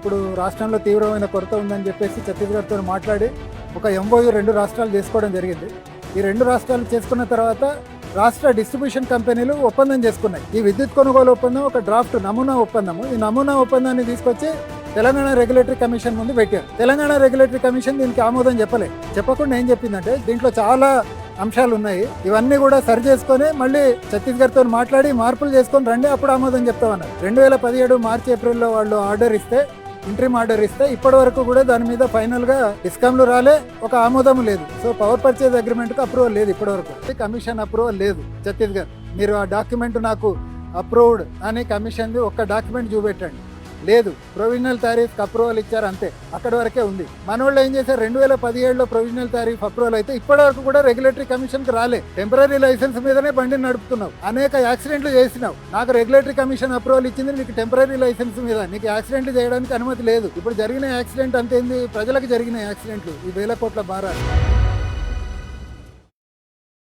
ఇప్పుడు రాష్ట్రంలో తీవ్రమైన కొరత ఉందని చెప్పేసి ఛత్తీస్గఢ్తో మాట్లాడి ఒక ఎంఓయూ రెండు రాష్ట్రాలు చేసుకోవడం జరిగింది. ఈ రెండు రాష్ట్రాలు చేసుకున్న తర్వాత రాష్ట్ర డిస్ట్రిబ్యూషన్ కంపెనీలు ఒప్పందం చేసుకున్నాయి. ఈ విద్యుత్ కొనుగోలు ఒప్పందం ఒక డ్రాఫ్ట్ నమూనా ఒప్పందము. ఈ నమూనా ఒప్పందాన్ని తీసుకొచ్చి తెలంగాణ రెగ్యులేటరీ కమిషన్ ముందు పెట్టారు. తెలంగాణ రెగ్యులేటరీ కమిషన్ దీనికి ఆమోదం చెప్పలేదు చెప్పకుండా ఏం చెప్పిందంటే దీంట్లో చాలా అంశాలు ఉన్నాయి. ఇవన్నీ కూడా సరి చేసుకొని మళ్ళీ ఛత్తీస్గఢ్తో మాట్లాడి మార్పులు చేసుకొని రండి అప్పుడు ఆమోదం చెప్తామన్నారు. రెండు వేల పదిహేడు మార్చి ఏప్రిల్లో వాళ్ళు ఆర్డర్ ఇస్తే ఇంట్రీమ్ ఆర్డర్ ఇస్తే ఇప్పటి వరకు కూడా దాని మీద ఫైనల్గా డిస్కమ్లు రాలే ఒక ఆమోదం లేదు. సో పవర్ పర్చేజ్ అగ్రిమెంట్కు అప్రూవల్ లేదు ఇప్పటి వరకు. కమిషన్ అప్రూవల్ లేదు ఛత్తీస్గఢ్. మీరు ఆ డాక్యుమెంట్ నాకు అప్రూవ్డ్ అని కమిషన్ది ఒక్క డాక్యుమెంట్ చూపెట్టండి. లేదు ప్రొవిజనల్ తారీఫ్ అప్రూవల్ ఇచ్చారు అంతే. అక్కడి వరకే ఉంది. మనోళ్ళు ఏం చేశారు? రెండు వేల పదిహేడులో ప్రొవిజనల్ తారీఫ్ అప్రూవల్ అయితే ఇప్పటి వరకు కూడా రెగ్యులేటరీ కమిషన్కి రాలే. టెంపరీ లైసెన్స్ మీదనే బండిని నడుపుతున్నావు. అనేక యాక్సిడెంట్లు చేసినావు. నాకు రెగ్యులేటరీ కమిషన్ అప్రూవల్ ఇచ్చింది నీకు టెంపరీ లైసెన్స్ మీద. నీకు యాక్సిడెంట్ చేయడానికి అనుమతి లేదు. ఇప్పుడు జరిగిన యాక్సిడెంట్ అంతేంది? ప్రజలకు జరిగిన యాక్సిడెంట్లు ఈ వేల కోట్ల భారాలు.